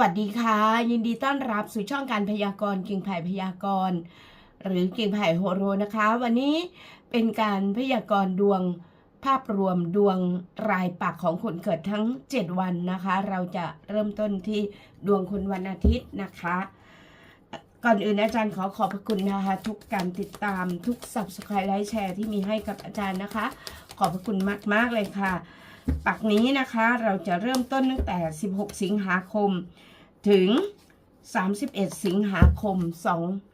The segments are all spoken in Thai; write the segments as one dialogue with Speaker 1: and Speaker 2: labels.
Speaker 1: วัสดีค่ะ ยินดีต้อนรับสู่ช่องการพยากรณ์กิ่งไผ่พยากรณ์ หรือกิ่งไผ่โฮโรนะคะ วันนี้เป็นการพยากรณ์ดวงภาพรวมดวงรายปักของคนเกิดทั้ง 7 วันนะคะ เราจะเริ่มต้นที่ดวงคนวันอาทิตย์นะคะ ก่อนอื่นอาจารย์ขอขอบพระคุณนะคะ ทุกการติดตามทุก subscribe ไลค์แชร์ที่มีให้กับอาจารย์นะคะ ขอบพระคุณมากๆเลยค่ะ ปักนี้นะคะเราจะเริ่มต้นตั้งแต่ 16 สิงหาคม ถึง 31 สิงหาคม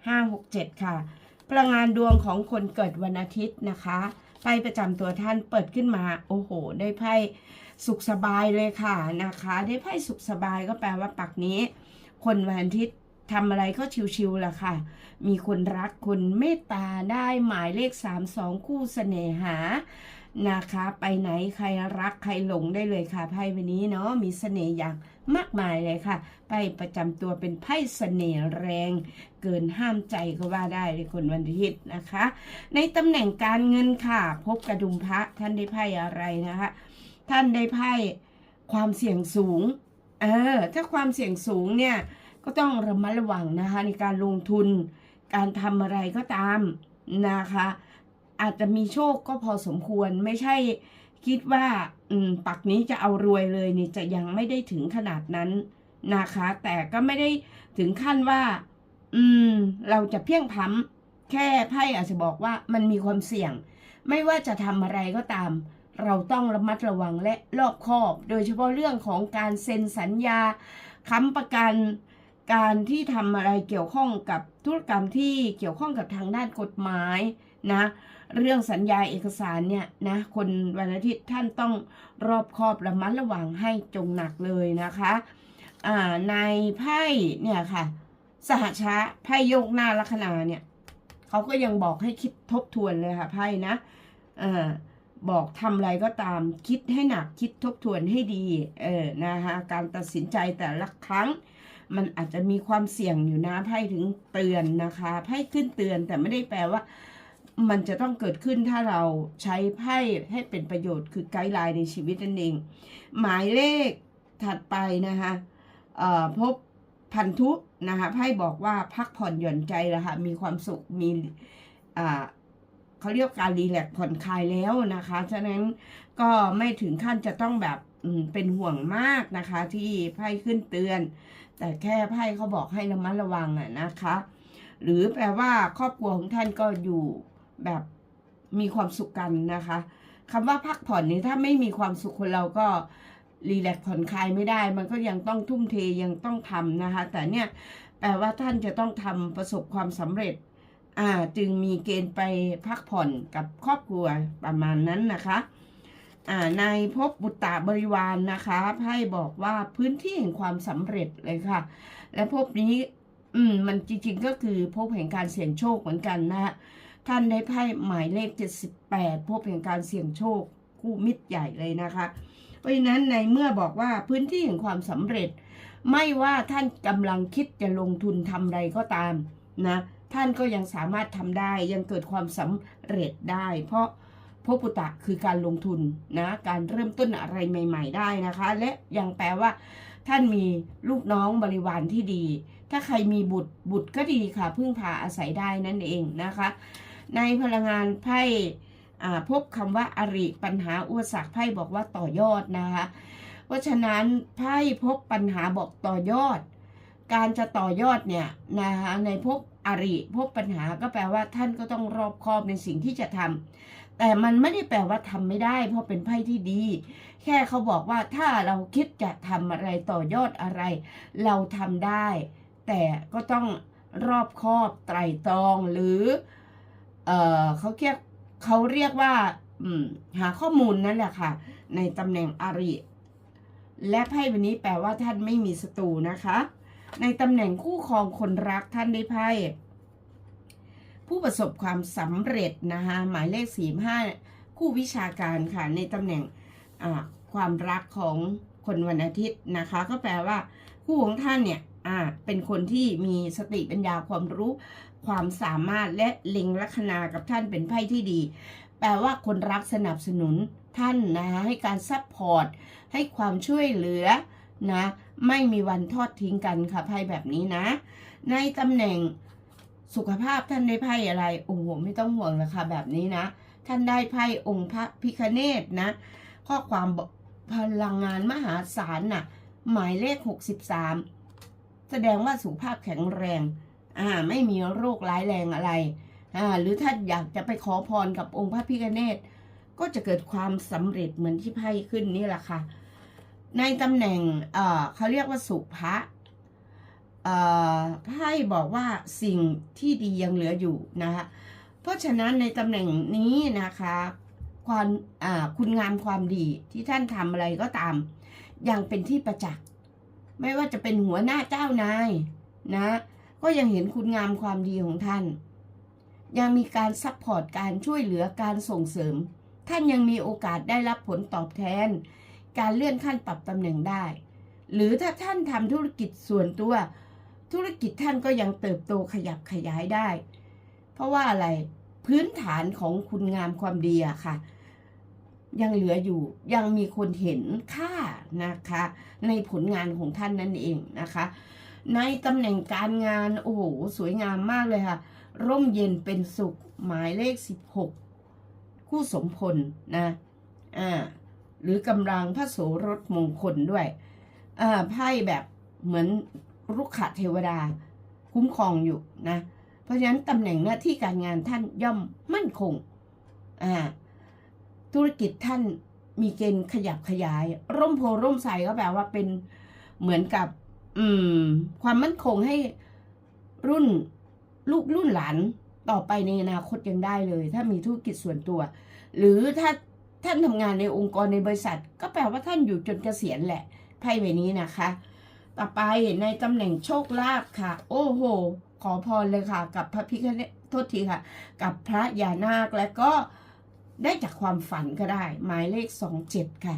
Speaker 1: 2567 ค่ะ พลังงานดวงของคนเกิดวันอาทิตย์นะคะไพ่ประจำตัวท่านเปิดขึ้นมา โอ้โห ได้ไพ่สุขสบายเลยค่ะนะคะ ได้ไพ่สุขสบายก็แปลว่าปักนี้ คนวันอาทิตย์ทำอะไรก็ชิวๆแหละค่ะ มีคนรักคนเมตตาได้หมายเลข 32 คู่เสน่หา นะคะ ไปไหนใครรักใครหลงได้เลยค่ะไพ่ใบนี้เนาะมีเสน่ห์อย่างมากมายเลยค่ะไพ่ประจำตัวเป็นไพ่เสน่ห์แรง เกินห้ามใจก็ว่าได้เลยคนวันอาทิตย์นะคะ ในตำแหน่งการเงินค่ะ พบกระดุมพระท่านได้ไพ่อะไรนะคะ ท่านได้ไพ่ความเสี่ยงสูง เออ ถ้าความเสี่ยงสูงเนี่ย ก็ต้องระมัดระวังนะคะ ในการลงทุน การทำอะไรก็ตามนะคะ อาจจะมีโชคก็พอสมควรไม่ใช่คิดว่าปักนี้จะเอารวยเลยนี่จะยังไม่ได้ถึงขนาดนั้นนะคะ แต่ก็ไม่ได้ถึงขั้นว่า อืม เราจะเพียงพล้ำแค่ไพ่อาจจะบอกว่ามันมีความเสี่ยง ไม่ว่าจะทำอะไรก็ตาม เราต้องระมัดระวังและรอบคอบ โดยเฉพาะเรื่องของการเซ็นสัญญาค้ำประกันการที่ทำอะไรเกี่ยวข้องกับธุรกรรมที่เกี่ยวข้องกับทางด้านกฎหมายนะ เรื่องสัญญาเอกสารเนี่ยนะคนวันอาทิตย์ท่านต้องรอบคอบระมัดระวังให้จงหนักเลยนะคะในไพ่เนี่ยค่ะ สหชะไพ่โยกหน้าลัคนาเนี่ยเขาก็ยังบอกให้คิดทบทวนเลยค่ะไพ่นะอ่าบอกทำอะไรก็ตามคิดให้หนักคิดทบทวนให้ดีเออนะคะการตัดสินใจแต่ละครั้ง มันอาจจะมีความเสี่ยงอยู่นะไพ่ถึงเตือนนะคะไพ่ขึ้นเตือนแต่ไม่ได้แปลว่า มันจะต้องเกิดขึ้นถ้าเราใช้ไพ่ให้เป็นประโยชน์คือไกด์ไลน์ในชีวิตนั่นเอง หมายเลขถัดไปนะคะพบพันธุนะคะไพ่บอกว่าพักผ่อนหย่อนใจแล้วค่ะมีความสุขมีเขาเรียกการรีแลกซ์ผ่อนคลายแล้วนะคะ ฉะนั้นก็ไม่ถึงขั้นจะต้องแบบเป็นห่วงมากนะคะ ที่ไพ่ขึ้นเตือน แต่แค่ไพ่เขาบอกให้ระมัดระวังอะนะคะ หรือแปลว่าครอบครัวของท่านก็อยู่ แบบมีความสุขกันนะคะคำว่าพักผ่อนนี้ถ้าไม่มีความสุขคนเราก็รีแลกผ่อนคลายไม่ได้ มันก็ยังต้องทุ่มเทยังต้องทำนะคะ แต่เนี่ยแปลว่าท่านจะต้องทำประสบความสำเร็จอ่าจึงมีเกณฑ์ไปพักผ่อนกับครอบครัวประมาณนั้นนะคะอ่าในภพบบุตตะบริวารนนะคะไพ่บอกว่าพื้นที่แห่งความสำเร็จเลยค่ะ และภพนี้อืมมันจริงๆก็คือภพแห่งการเสี่ยงโชคเหมือนกันนะฮะ ท่านได้ไพ่หมายเลข 78 พบแห่งการเสี่ยงโชคคู่มิตรใหญ่เลยนะคะ เพราะฉะนั้นในเมื่อบอกว่าพื้นที่แห่งความสำเร็จ ไม่ว่าท่านกำลังคิดจะลงทุนทำอะไรก็ตามนะท่านก็ยังสามารถทำได้ยังเกิดความสำเร็จได้ เพราะพบปุตตะคือการลงทุนนะการเริ่มต้นอะไรใหม่ ๆ ได้นะคะ และยังแปลว่า ท่านมีลูกน้องบริวารที่ดี ถ้าใครมีบุตรบุตรก็ดีค่ะ พึ่งพาอาศัยได้นั่นเองนะคะ ในพลังงานไพ่พบคำว่าอริปัญหาอุปสรรคไพ่บอกว่าต่อยอดนะคะเพราะฉะนั้นไพ่พบปัญหาบอกต่อยอด การจะต่อยอดเนี่ยนะคะในพบอริพบปัญหาก็แปลว่าท่านก็ต้องรอบคอบในสิ่งที่จะทำแต่มันไม่ได้แปลว่าทำไม่ได้ เพราะเป็นไพ่ที่ดี แค่เขาบอกว่าถ้าเราคิดจะทำอะไรต่อยอดอะไร เราทำได้ แต่ก็ต้องรอบคอบไตรตรองหรือ เออเขาเรียกเขาเรียกว่าอืมหาข้อมูลนั่นแหละค่ะ ในตำแหน่งอาริและไพ่วันนี้แปลว่าท่านไม่มีศัตรูนะคะ ในตำแหน่งคู่ครองคนรักท่านได้ไพ่ผู้ประสบความสำเร็จนะคะหมายเลขสี่ห้าคู่วิชาการค่ะ ในตำแหน่งความรักของคนวันอาทิตย์นะคะ ก็แปลว่า คู่ของท่านเนี่ยเป็นคนที่มีสติปัญญาความรู้ ความสามารถและเล็งลัคนากับท่านเป็นไพ่ที่ดี แปลว่าคนรักสนับสนุนท่านนะคะให้การซัพพอร์ตให้ความช่วยเหลือนะไม่มีวันทอดทิ้งกันค่ะไพ่แบบนี้นะ ในตำแหน่งสุขภาพท่านได้ไพ่อะไรโอ้โหไม่ต้องห่วงเลยค่ะแบบนี้นะ ท่านได้ไพ่องค์พระพิคเนตนะ ข้อความพลังงานมหาศาลน่ะหมายเลข 63 แสดงว่าสุขภาพแข็งแรง อ่าไม่มีโรคร้ายแรงอะไรอ่าหรือถ้าอยากจะไปขอพรกับองค์พระพิคเนตก็จะเกิดความสำเร็จเหมือนที่ไพ่ขึ้นนี่แหละค่ะ ในตำแหน่งเอ่อเขาเรียกว่าสุภะเอ่อไพ่บอกว่าสิ่งที่ดียังเหลืออยู่นะคะเพราะฉะนั้นในตำแหน่งนี้นะคะความอ่าคุณงามความดีที่ท่านทำอะไรก็ตาม ยังเป็นที่ประจักษ์ ไม่ว่าจะเป็นหัวหน้าเจ้านายนะ ก็ยังเห็นคุณงามความดีของท่าน ยังมีการซัพพอร์ตการช่วยเหลือการส่งเสริม ท่านยังมีโอกาสได้รับผลตอบแทน การเลื่อนขั้นปรับตำแหน่งได้ หรือถ้าท่านทำธุรกิจส่วนตัว ธุรกิจท่านก็ยังเติบโตขยับขยายได้ เพราะว่าอะไรพื้นฐานของคุณงามความดีอะค่ะ ยังเหลืออยู่ยังมีคนเห็นค่านะคะ ในผลงานของท่านนั่นเองนะคะ ในตำแหน่งการงาน โอ้โห สวยงามมากเลยค่ะ ร่มเย็นเป็นสุข หมายเลข 16 คู่สมพลนะ อ่า หรือกำลังพระโสรสมงคลด้วย อ่า ไพ่แบบเหมือนรุกขเทวดา คุ้มครองอยู่นะ เพราะฉะนั้นตำแหน่งหน้าที่การงานท่านย่อมมั่นคง อ่า ธุรกิจท่านมีเกณฑ์ขยับขยาย ร่มโพร่มใสก็แปลว่าเป็นเหมือนกับ อืม ความมั่นคงให้รุ่นลูกรุ่นหลานต่อไปในอนาคตยังได้เลย ถ้ามีธุรกิจส่วนตัว หรือถ้าท่านทำงานในองค์กรในบริษัท ก็แปลว่าท่านอยู่จนเกษียณแหละไพ่ใบนี้นะคะ ต่อไปในตำแหน่งโชคลาภค่ะ โอ้โห ขอพรเลยค่ะ กับพระพิฆเนศโทษทีค่ะ กับพระยานาคและก็ได้จากความฝันก็ได้ หมายเลขสองเจ็ดค่ะ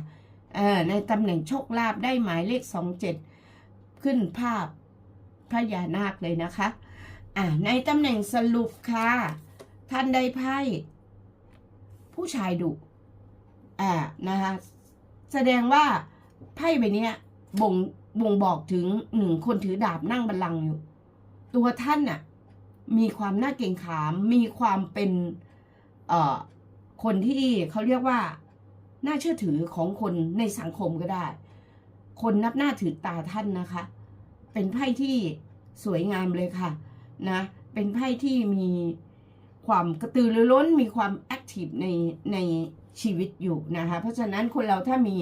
Speaker 1: เอ่อในตำแหน่งโชคลาภได้หมายเลขสองเจ็ด ขึ้นภาพพระยานาคเลยนะคะอ่าในตำแหน่งสรุปค่ะ ท่านได้ไพ่ผู้ชายดุอ่านะคะแสดงว่าไพ่ใบนี้บ่งบ่งบอกถึงหนึ่งคนถือดาบนั่งบัลลังก์อยู่ ตัวท่านน่ะมีความน่าเกรงขาม มีความเป็นเอ่อคนที่เขาเรียกว่า น่าเชื่อถือของคนในสังคมก็ได้ คนนับหน้าถือตาท่านนะคะ เป็นไพ่ที่สวยงามเลยค่ะนะ เป็นไพ่ที่มีความกระตือรือร้นมีความแอคทีฟในในชีวิตอยู่นะคะ เพราะฉะนั้นคนเราถ้ามี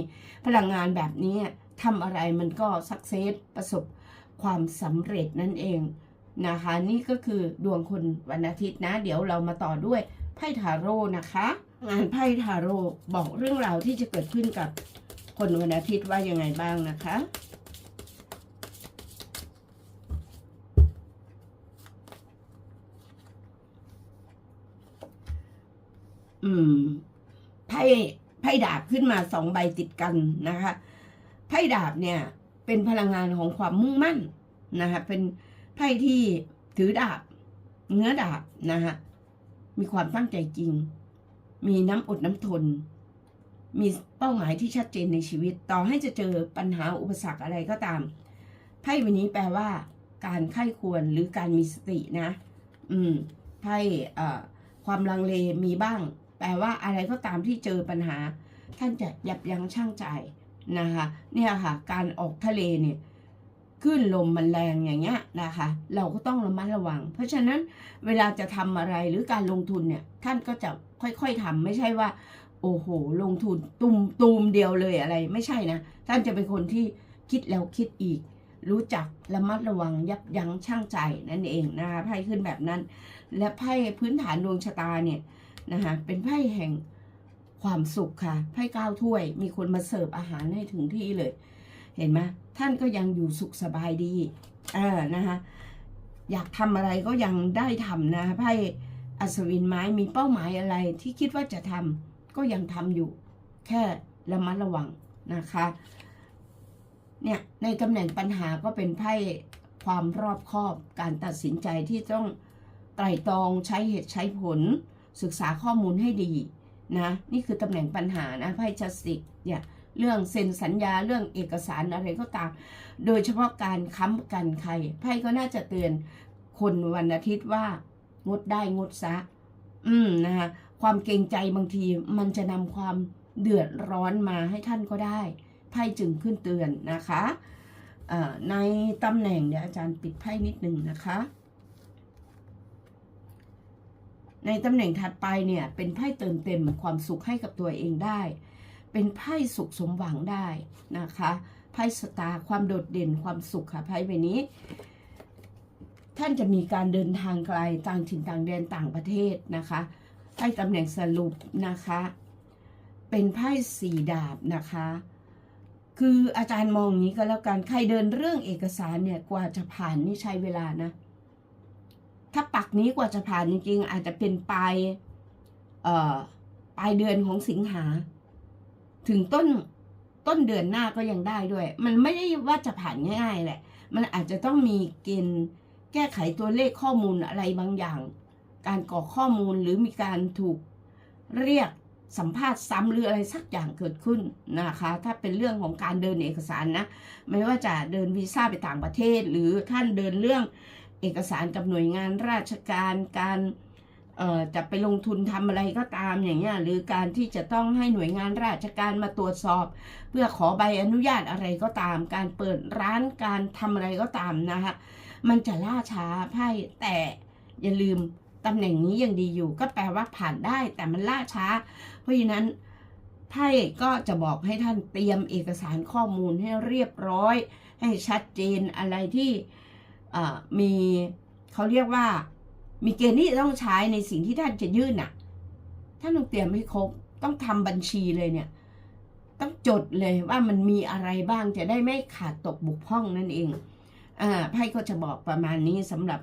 Speaker 1: พลังงานแบบนี้ทำอะไรมันก็สักเซสประสบความสำเร็จนั่นเองนะคะ นี่ก็คือดวงคนวันอาทิตย์นะ เดี๋ยวเรามาต่อด้วยไพ่ทาโร่นะคะ งานไพ่ทาโร่บอกเรื่องราวที่จะเกิดขึ้นกับ คนวันอาทิตย์ว่ายังไงบ้างนะคะอืมไพ่ไพ่ดาบขึ้นมาสองใบติดกันนะคะไพ่ดาบเนี่ย เป็นพลังงานของความมุ่งมั่นนะคะเป็นไพ่ที่ถือดาบเนื้อดาบนะคะมีความตั้งใจจริง มีน้ำอดน้ำทน มีเป้าหมายที่ชัดเจนในชีวิต ต่อให้จะเจอปัญหาอุปสรรคอะไรก็ตามไพ่ใบนี้แปลว่า การไข้ควรหรือการมีสตินะ อืมไพ่ความลังเลมีบ้าง แปลว่าอะไรก็ตามที่เจอปัญหา ท่านจะยับยั้งชั่งใจนะคะ เนี่ยค่ะ การออกทะเลเนี่ยขึ้นลมมันแรงอย่างเงี้ยนะคะ เราก็ต้องระมัดระวัง เพราะฉะนั้นเวลาจะทำอะไรหรือการลงทุนเนี่ย ท่านก็จะค่อยๆทำไม่ใช่ว่า โอ้โห ลงทุนตุมตูมเดียวเลยอะไร ไม่ใช่นะ ท่านจะเป็นคนที่คิดแล้วคิดอีก รู้จักระมัดระวังยับยั้งชั่งใจนั่นเองนะคะไพ่ขึ้นแบบนั้น และไพ่พื้นฐานดวงชะตาเนี่ยนะคะเป็นไพ่แห่งความสุขค่ะไพ่ก้าวถ้วย มีคนมาเสิร์ฟอาหารให้ถึงที่เลย เห็นไหมท่านก็ยังอยู่สุขสบายดีเออนะคะอยากทำอะไรก็ยังได้ทำนะไพ่อัศวินไม้มีเป้าหมายอะไรที่คิดว่าจะทำ ก็ยังทำอยู่ แค่ระมัดระวังนะคะ เนี่ยในตำแหน่งปัญหาก็เป็นไพ่ความรอบคอบการตัดสินใจที่ต้องไตร่ตรองใช้เหตุใช้ผล ศึกษาข้อมูลให้ดีนะนี่คือตำแหน่งปัญหานะไพ่จัสติกเนี่ยเรื่องเซ็นสัญญาเรื่องเอกสารอะไรก็ตาม โดยเฉพาะการค้ำกันใครไพ่ก็น่าจะเตือนคนวันอาทิตย์ว่างดได้งดซะ อืมนะคะ ความเกรงใจบางทีมันจะนำความเดือดร้อนมาให้ท่านก็ได้ ไพ่จึงขึ้นเตือนนะคะในตำแหน่งเดี๋ยวอาจารย์ปิดไพ่นิดนึงนะคะ ในตำแหน่งถัดไปเนี่ยเป็นไพ่เติมเต็มความสุขให้กับตัวเองได้ เป็นไพ่สุขสมหวังได้นะคะไพ่สตาร์ความโดดเด่นความสุขค่ะไพ่ใบนี้ ท่านจะมีการเดินทางไกลต่างถิ่นต่างแดนต่างประเทศนะคะ ไพ่ตำแหน่งสรุปนะคะ เป็นไพ่สีดาบนะคะ คืออาจารย์มองอย่างนี้ก็แล้วกัน ใครเดินเรื่องเอกสารเนี่ยกว่าจะผ่านนี่ใช้เวลานะ ถ้าปักนี้กว่าจะผ่านจริงๆอาจจะเป็นปลายเอ่อปลายเดือนของสิงหา ถึงต้นต้นเดือนหน้าก็ยังได้ด้วย มันไม่ได้ว่าจะผ่านง่ายๆแหละ มันอาจจะต้องมีเกณฑ์แก้ไขตัวเลขข้อมูลอะไรบางอย่าง การกรอข้อมูลหรือมีการถูกเรียกสัมภาษณ์ซ้ำหรืออะไรสักอย่างเกิดขึ้นนะคะ ถ้าเป็นเรื่องของการเดินเอกสารนะ ไม่ว่าจะเดินวีซ่าไปต่างประเทศ หรือท่านเดินเรื่องเอกสารกับหน่วยงานราชการการจะไปลงทุนทำอะไรก็ตามอย่างเงี้ยหรือการที่จะต้องให้หน่วยงานราชการมาตรวจสอบ เพื่อขอใบอนุญาตอะไรก็ตาม การเปิดร้านการทำอะไรก็ตามนะคะมันจะล่าช้าไพ่แต่อย่าลืม ตำแหน่งนี้ยังดีอยู่ ก็แปลว่าผ่านได้แต่มันล่าช้า เพราะฉะนั้นไพ่ก็จะบอกให้ท่านเตรียมเอกสารข้อมูลให้เรียบร้อย ให้ชัดเจนอะไรที่มีเขาเรียกว่า มีเกณฑ์ที่ต้องใช้ในสิ่งที่ท่านจะยื่นน่ะท่านต้องเตรียมให้ครบต้องทำบัญชีเลยเนี่ย ต้องจดเลยว่ามันมีอะไรบ้างจะได้ไม่ขาดตกบุกพร่องนั่นเองอ่าไพ่ก็จะบอกประมาณนี้สำหรับ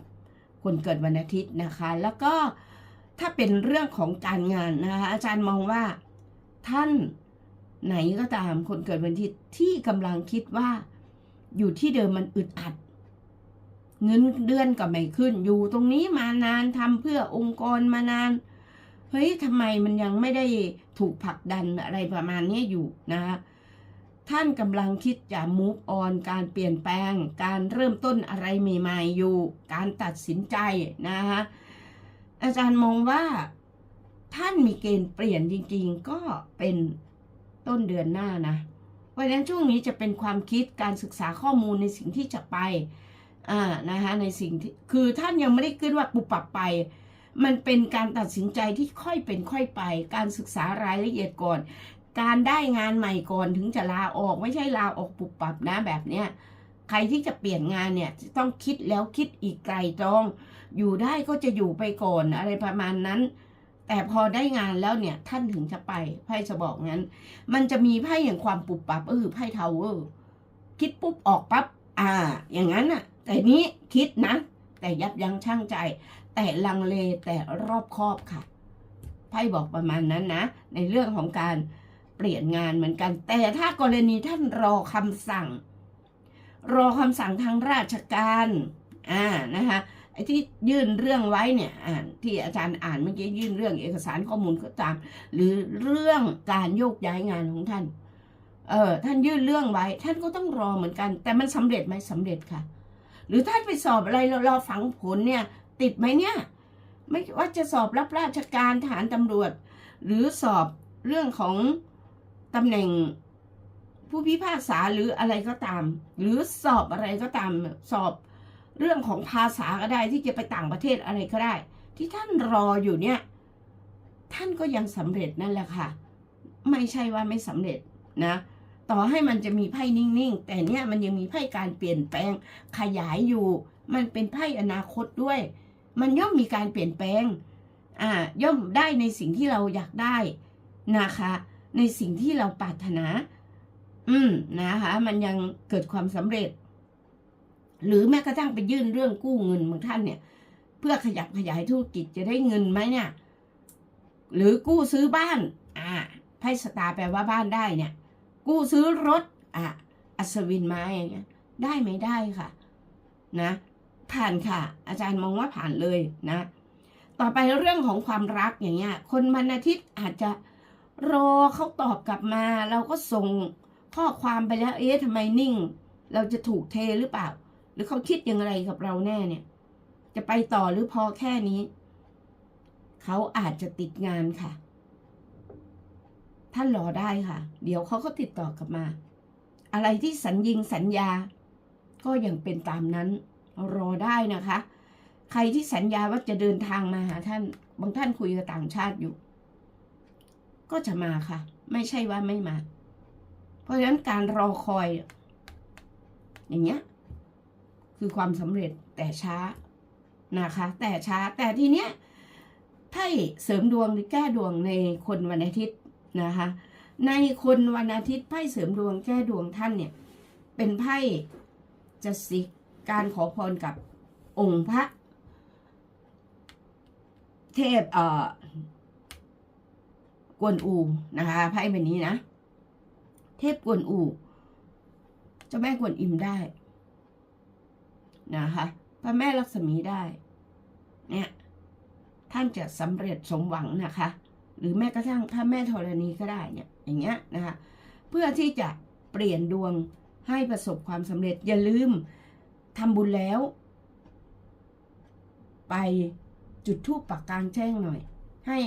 Speaker 1: คนเกิดวันอาทิตย์นะคะ แล้วก็ถ้าเป็นเรื่องของการงานนะคะอาจารย์มองว่าท่านไหนก็ตามคนเกิดวันอาทิตย์ที่กำลังคิดว่าอยู่ที่เดิมมันอึดอัด เงินเดือนก็ไม่ขึ้น อยู่ตรงนี้มานานทำเพื่อองค์กรมานานเฮ้ยทำไมมันยังไม่ได้ถูกผลักดันอะไรประมาณนี้อยู่นะคะ ท่านกำลังคิดจะ move on การเปลี่ยนแปลง การเริ่มต้นอะไรใหม่ๆอยู่ การตัดสินใจนะคะอาจารย์มองว่า ท่านมีเกณฑ์เปลี่ยนจริงๆ ก็เป็นต้นเดือนหน้านะเพราะฉะนั้นช่วงนี้จะเป็นความคิดการศึกษาข้อมูลในสิ่งที่จะไปอ่านะคะในสิ่งที่คือท่านยังไม่ได้ขึ้นว่าปุบปับไป มันเป็นการตัดสินใจที่ค่อยเป็นค่อยไป การศึกษารายละเอียดก่อน การได้งานใหม่ก่อนถึงจะลาออกไม่ใช่ลาออกปุบปับนะแบบเนี้ยใครที่จะเปลี่ยนงานเนี่ยต้องคิดแล้วคิดอีกไกลตรอง อยู่ได้ก็จะอยู่ไปก่อนอะไรประมาณนั้น แต่พอได้งานแล้วเนี่ยท่านถึงจะไปไพ่จะบอกงั้น มันจะมีไพ่อย่างความปุบปับก็คือไพ่เทาเวอร์คิดปุ๊บออกปั๊บอ่า อย่างนั้นน่ะแต่นี้คิดนะ แต่ยับยั้งชั่งใจ แต่ลังเลแต่รอบคอบค่ะไพ่บอกประมาณนั้นนะ ในเรื่องของการ เปลี่ยนงานเหมือนกัน แต่ถ้ากรณีท่านรอคำสั่ง รอคำสั่งทางราชการอ่านะคะไอ้ที่ยื่นเรื่องไว้เนี่ยอ่านที่อาจารย์อ่านเมื่อกี้ยื่นเรื่องเอกสารข้อมูลก็ตาม หรือเรื่องการโยกย้ายงานของท่าน เออท่านยื่นเรื่องไว้ ท่านก็ต้องรอเหมือนกัน แต่มันสำเร็จไหมสำเร็จค่ะ หรือท่านไปสอบอะไรรอฝังผลเนี่ย ติดไหมเนี่ย ไม่ว่าจะสอบรับราชการทหารตำรวจ หรือสอบเรื่องของ ตำแหน่งผู้พิพากษาหรืออะไรก็ตาม หรือสอบอะไรก็ตามสอบเรื่องของภาษาก็ได้ที่จะไปต่างประเทศอะไรก็ได้ ที่ท่านรออยู่เนี่ย ท่านก็ยังสำเร็จนั่นแหละค่ะ ไม่ใช่ว่าไม่สำเร็จนะ ต่อให้มันจะมีไพ่นิ่งๆ แต่เนี่ยมันยังมีไพ่การเปลี่ยนแปลงขยายอยู่ มันเป็นไพ่อนาคตด้วย มันย่อมมีการเปลี่ยนแปลงอ่าย่อมได้ในสิ่งที่เราอยากได้นะคะ ในสิ่งที่เราปรารถนา อืมนะคะ มันยังเกิดความสำเร็จ หรือแม้กระทั่งไปยื่นเรื่องกู้เงินบางท่านเนี่ย เพื่อขยับขยายธุรกิจจะได้เงินไหมเนี่ย หรือกู้ซื้อบ้าน อ่าไพ่สตาแปลว่าบ้านได้เนี่ย กู้ซื้อรถ อะอัศวินไม้อย่างเงี้ย ได้ไหมได้ค่ะ นะ ผ่านค่ะ อาจารย์มองว่าผ่านเลยนะ ต่อไปเรื่องของความรักอย่างเงี้ย คนวันอาทิตย์อาจจะ รอเขาตอบกลับมา เราก็ส่งข้อความไปแล้ว เอ๊ะทำไมนิ่ง เราจะถูกเทหรือเปล่า หรือเขาคิดอย่างไรกับเราแน่เนี่ย จะไปต่อหรือพอแค่นี้ เขาอาจจะติดงานค่ะ ท่านรอได้ค่ะ เดี๋ยวเขาก็ติดต่อกลับมา อะไรที่สัญญิงสัญญา ก็ยังเป็นตามนั้น รอได้นะคะ ใครที่สัญญาว่าจะเดินทางมาหาท่าน บางท่านคุยกับต่างชาติอยู่ ก็จะมาค่ะ ไม่ใช่ว่าไม่มา เพราะฉะนั้นการรอคอย อย่างเงี้ย คือความสำเร็จแต่ช้านะคะ แต่ช้าแต่ทีเนี้ยไพ่เสริมดวงหรือแก้ดวงในคนวันอาทิตย์นะคะ ในคนวันอาทิตย์ไพ่เสริมดวงแก้ดวงท่านเนี่ย เป็นไพ่จะสิกการขอพรกับองค์พระ เทพเอ่อ กวนอูนะคะไพ่ใบนี้นะ เทพกวนอูเจ้าแม่กวนอิมได้นะคะพระแม่ลักษมีได้ เนี่ยท่านจะสำเร็จสมหวังนะคะ หรือแม้กระทั่งพระแม่ธรณีก็ได้เนี่ยอย่างเงี้ยนะคะเพื่อที่จะเปลี่ยนดวงให้ประสบความสำเร็จอย่าลืมทำบุญแล้ว ไปจุดธูปปักกลางแจ้งหน่อย ให้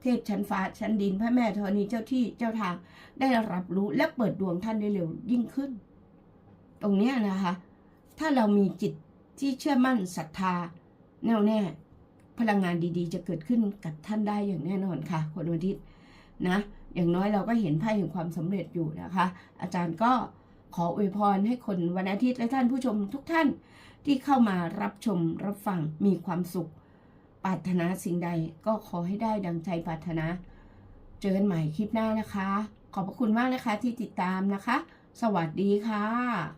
Speaker 1: เทพชั้นฟ้าชั้นดิน พระแม่ธรณีเจ้าที่เจ้าทางได้รับรู้และเปิดดวงท่านได้เร็วยิ่งขึ้น ตรงนี้นะคะ ถ้าเรามีจิตที่เชื่อมั่นศรัทธา แน่วแน่ พลังงานดีๆ จะเกิดขึ้นกับท่านได้อย่างแน่นอนค่ะ คนวันอาทิตย์นะ อย่างน้อยเราก็เห็นไพ่แห่งความสำเร็จอยู่นะคะ อาจารย์ก็ขออวยพรให้คนวันอาทิตย์และท่านผู้ชมทุกท่านที่เข้ามารับชมรับฟังมีความสุข รารถนาสิ่งใดก็ขอให้ได้ดังใจปรารถนา เจอกันใหม่คลิปหน้านะคะ ขอบพระคุณมากนะคะที่ติดตามนะคะ สวัสดีค่ะ